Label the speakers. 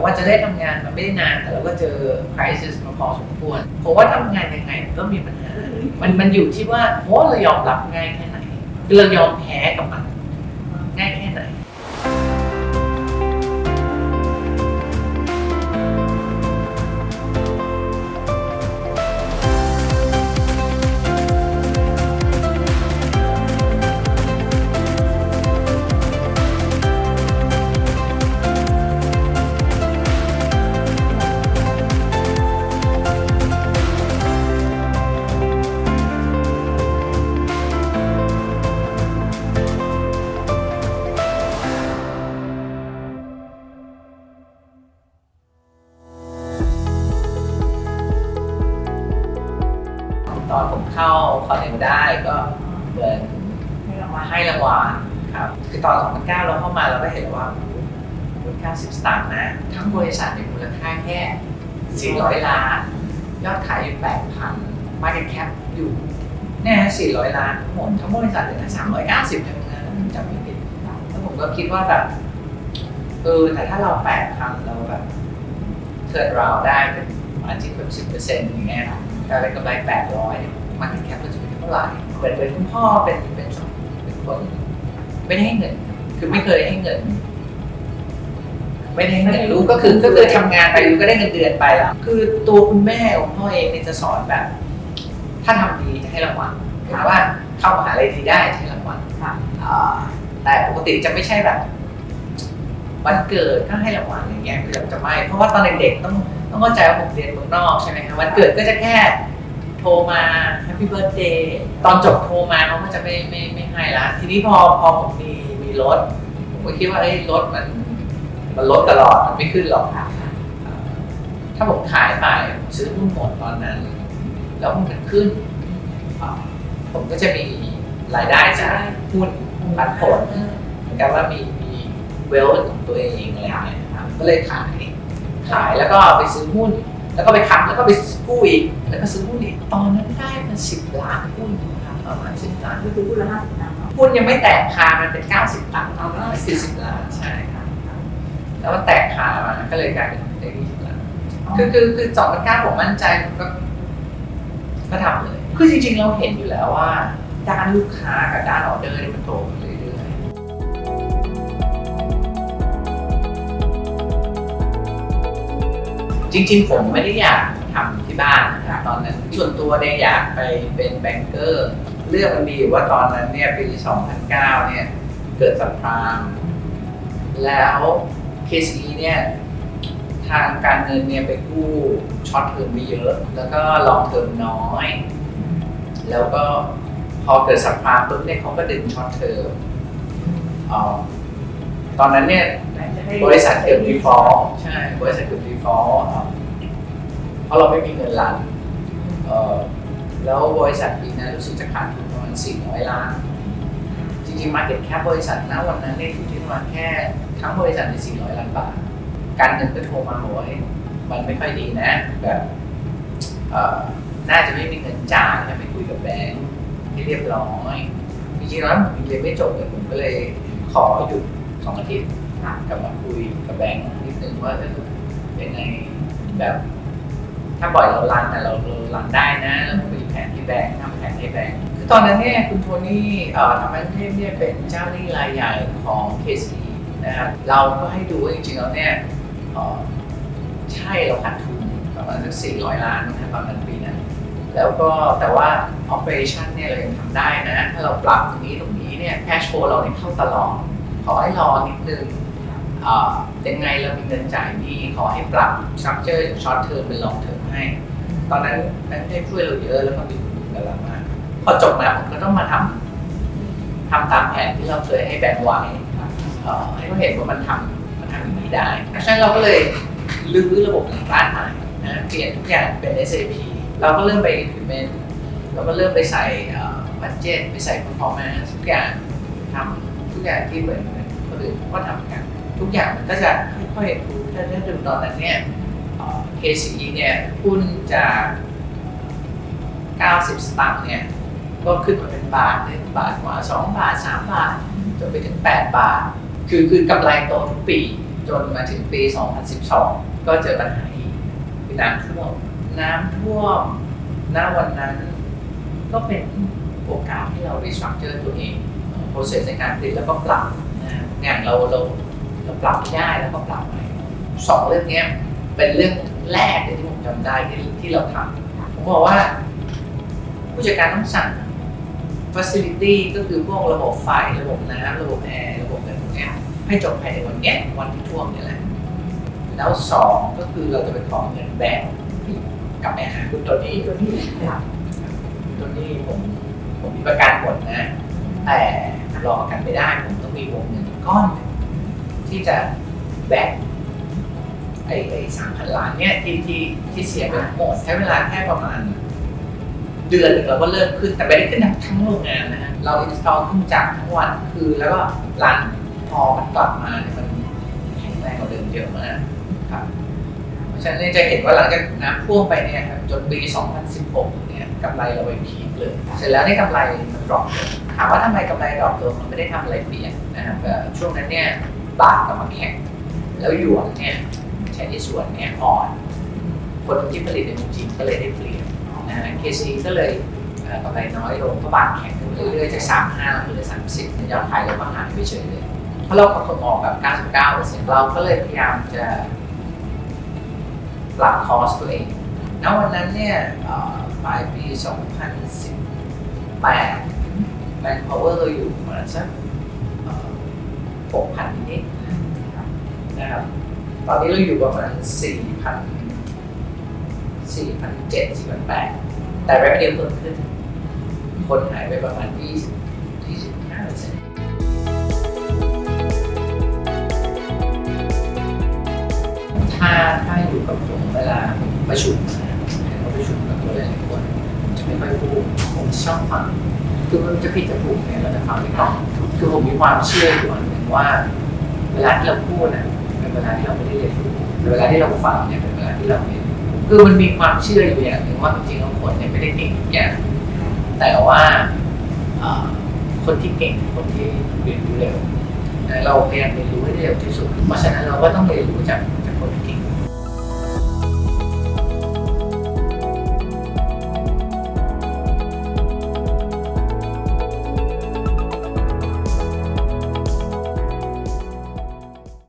Speaker 1: ผมว่าจะได้ทำงานมาไม่ได้นานแต่เราก็เจอ crisis มาพอสมควรผมว่าทำงานยังไงมันก็มีปัญหา มันมันอยู่ที่ว่าโอ้เรายอมรับง่ายแค่ไหนเรายอมแพ้กับมันง่ายแค่ไหน ตอนผมเข้าคอนเนลได้ก็เหมือน
Speaker 2: ให้รางวัล
Speaker 1: ให้รางวัลครับ คือตอน 2009 เราเข้ามาเราก็เห็นว่ามูลค่า10 สตางค์นะ ทั้งบริษัทในยมูลค่าแค่ 400 ล้าน ยอดขายอยู่ 8,000 market cap อยู่เนี่ย400 ล้านทั้งหมด ทั้งบริษัทเลยนะ390ทั้งนั้นจำไม่ผิดแล้วผมก็คิดว่าแบบ เออ แต่ถ้าเรา 8,000 เราแบบเทิร์นราวได้เป็นมาจิแบบ10%อย่างเงี้ยแต่ได้กำไร 800 market cap ก็จะเป็นเท่าไหร่เหมือนเป็นคุณพ่อเป็นเป็นเป็นคนไม่ได้ให้เงิน คือไม่เคยให้เงิน ไม่ได้ให้เงินลูกก็คือก็คือทำงานไปลูกก็ได้เงินเดือนไปแล้วคือตัวคุณแม่ของพ่อเองเนี่ยจะสอนแบบ ถ้าทำดีจะให้รางวัลหรือว่าเข้ามหาลัยดีได้จะให้รางวัล
Speaker 2: ค่ะ
Speaker 1: อ่าแต่ปกติจะไม่ใช่แบบวันเกิดก็ให้รางวัลอย่างเงี้ยคือจะไม่ เพราะว่าตอนเด็กๆต้องต้องเข้าใจว่าผมเรียนเมืองนอกใช่ไหมครับวันเกิดก็จะแค่ โทรมา Happy Birthday ตอนจบโทรมาเขาก็จะไม่ไม่ไม่ให้ละ ทีนี้พอพอผมมีมีรถ ผมก็คิดว่าเอ้ยรถมัน มันลดตลอดมันไม่ขึ้นหรอก
Speaker 2: ค่ะ
Speaker 1: ถ้าผมขายไปผมซื้อหุ้นหมดตอนนั้น แล้วหุ้นมันขึ้นอ่าผมก็จะมีรายได้จากหุ้นปันผลเหมือนกับว่ามีมีเวลของตัวเองอะไรอย่างเงี้ยครับก็เลยขายขายแล้วก็ไปซื้อหุ้น แล้วก็ไปค้ำแล้วก็ไปกู้อีกแล้วก็ซื้อหุ้นอีกตอนนั้นได้มาสิบล้านหุ้นนะครับประมาณสิบล้าน
Speaker 2: ก็คือพูดละห้าสิบตังค์เนาะ
Speaker 1: หุ้นยังไม่แตกคามันเป็นเก้าสิบตังค์
Speaker 2: เอาแล้ว
Speaker 1: สี่สิบล้านใช่ครับแล้วมันแตกขามาก็เลยกลายเป็นได้ยี่สิบล้านคือคือคือสองพันเก้าผมมั่นใจผมก็ก็ทำเลย คือจริงๆเราเห็นอยู่แล้วว่า ด้านลูกค้ากับด้านออเดอร์เนี่ยมันโตขึ้น จริงๆ ผมไม่ได้อยากทำที่บ้านนะครับตอนนั้นส่วนตัวเนี่ยอยากไปเป็นแบงเกอร์ เรื่องมันมีอยู่ว่าตอนนั้นเนี่ยปี 2009 เนี่ยเกิดสัมพราม แล้ว KCE เนี่ยทางการเงินเนี่ยไปกู้ช็อตเทอมไปเยอะ แล้วก็ลองเทอมน้อย แล้วก็พอเกิดสัมภาระปุ๊บเนี่ยเขาก็ดึงช็อตเทอมออก ตอนนั้นเนี่ยบริษัทเกือบดีฟอลใช่บริษัทเกือบดีฟอลเพราะเราไม่มีเงินหลังแล้วบริษัทปีนั้นรู้สึกจะขาดทุนประมาณ400 ล้าน จริงๆ Market Cap บริษัทณวันนั้นเนี่ยอยู่ที่ประมาณแค่ทั้งบริษัทใน400 ล้านบาท การเงินก็โทรมาบอกว่าเฮ้ยมันไม่ค่อยดีนะแบบน่าจะไม่มีเงินจ่ายจะไปคุยกับแบงค์ให้เรียบร้อยจริงๆแล้วผมเรียนไม่จบเลยผมก็เลยขอหยุด สองอาทิตย์กลับมาคุยกับแบงค์นิดนึงว่าเออยังไงแบบ ถ้าปล่อยเราลันแต่เราเราลันได้นะเราคุยแผนที่แบงค์ทำแผนให้แบงค์คือตอนนั้นเนี่ยคุณโทนี่เอ่อทำให้เทพเนี่ยเป็นเจ้าหนี้รายใหญ่ของ KC นะครับเราก็ให้ดูว่าจริงๆแล้วเนี่ยอ่อใช่เราขาดทุนประมาณสัก400ล้านนะครับตอนนั้นปีนั้นแล้วก็แต่ว่า operation เนี่ยเรายังทำได้นะ ถ้าเราปรับตรงนี้ตรงนี้เนี่ย cash flow เราเนี่ยเข้าตลอด ขอให้รอนิดนึงเอ่อยังไงเรามีเงินจ่ายนี้ขอให้ปรับ structure จาก short term เป็น long term ให้ ตอนนั้นแบงค์ได้ช่วยเราเยอะแล้วก็มีคุณกับเรามากพอจบมาผมก็ต้องมาทำทำตามแผนที่เราเคยให้แบงค์ไว้เอ่อให้เขาเห็นว่ามันทำมันทำอย่างนี้ได้ฉะนั้นเราก็เลยรื้อระบบหลังบ้านใหม่นะเปลี่ยนทุกอย่างเป็น SAP เราก็เริ่มไป implement เราก็เริ่มไปใส่บัตเจ็ตไปใส่ performance ทุกอย่างทำ กอย่างที่เหมือนคนอื่นเขาก็ทำกันทุกอย่างมันก็จะค่อยๆดูถ้าถ้าดูตอนนั้นเนี่ยเอ่อ KCE เนี่ยหุ้นจาก 90 สตางค์เนี่ย ก็ขึ้นมาเป็นบาทหนึ่งบาทกว่า 2 บาท 3 บาท จนไปถึง 8 บาท คือคือกำไรโตทุกปี จนมาถึงปี 2012 ก็เจอปัญหาอีกคือน้ำท่วมน้ำท่วมณวันนั้น ก็เป็นโอกาสที่เรา restructure ตัวเอง process ในการผลิตแล้วก็ปรับนะอย่างเราเราเราปรับไม่ได้แล้วก็ปรับใหม่สองเรื่องเนี้ยเป็นเรื่องแรกเลยที่ผมจำได้ที่ที่เราทำผมบอกว่า ผู้จัดการต้องสั่ง facility ก็คือพวกระบบไฟ ระบบน้ำระบบแอร์ระบบอะไรพวกเนี้ยให้จบภายในวันเนี้ยวันที่ท่วมเนี่ยแหละแล้วสองก็คือเราจะไปขอเงินแบงก์ที่กลับไปหาคุณตัวนี้
Speaker 2: ตัวนี้ค่ะ
Speaker 1: ตัวนี้ผมผมมีประกันหมดนะ แต่รอกันไม่ได้ผมต้องมีวงเงินก้อนที่จะแบ่งไอ้ไอ้สามพันล้านเนี่ยที่ที่ที่เสียไปทั้งหมดใช้เวลาแค่ประมาณ เดือนหนึ่งเราก็เริ่มขึ้นแต่ไม่ได้ขึ้นทั้งโรงงานนะฮะเราอินสตอลขึ้นจากทั้งวันคือแล้วก็รันพอมันกลับมาเนี่ยมันแข็งแรงกว่าเดิมเยอะมากครับเพราะฉะนั้นเนี่ยจะเห็นว่าหลังจากน้ำท่วมไปเนี่ยครับจนปี 2016 เนี่ยกำไรเราไปพีคเลย เสร็จแล้วเนี่ยกำไรมันดรอปลงถามว่าทำไมกำไรดรอปลงมันไม่ได้ทำอะไรเปลี่ยนนะครับแต่ช่วงนั้นเนี่ยบาทกลับมาแข็งแล้วหยวนเนี่ยใช้ในส่วนเนี่ยอ่อน คนที่ผลิตในเมืองจีนก็เลยได้เปลี่ยนนะฮะเคซีก็เลยกำไรน้อยลงเพราะบาทแข็งขึ้นเรื่อยๆจาก35เหลือ30ในยอดขายเราก็หายไปเฉยเลยเพราะเราส่งออกแบบ99%เราก็เลยพยายามจะปรับคอสตัวเองณวันนั้นเนี่ยปลายปี 2018 แมนพาวเวอร์อยู่ประมาณสัก6,000นิดนะครับ ตอนนี้เราอยู่ประมาณ4,000 4,700 4,800แต่ revenue เพิ่มขึ้น คนหายไปประมาณ20 25%ถ้าถ้าอยู่กับผมเวลาประชุมนะเราประชุมกับตัวหลายคนจะไม่ค่อยพูดผมชอบฟัง คือมันจะผิดจะถูกเนี่ยเราจะฟังไม่ต้องคือผมมีความเชื่ออยู่อันหนึ่งว่า เวลาที่เราพูดนะเป็นเวลาที่เราไม่ได้เรียนรู้เวลาที่เราฟังเนี่ยเป็นเวลาที่เราเรียนคือมันมีความเชื่ออยู่อย่างหนึ่งว่าจริงๆแล้วคนเนี่ยไม่ได้เก่งทุกอย่างแต่ว่าคนที่เก่งคนที่เรียนรู้เร็วเราพยายามเรียนรู้ให้เร็วที่สุด เพราะฉะนั้นเราก็ต้องเรียนรู้จากจากคนที่เก่ง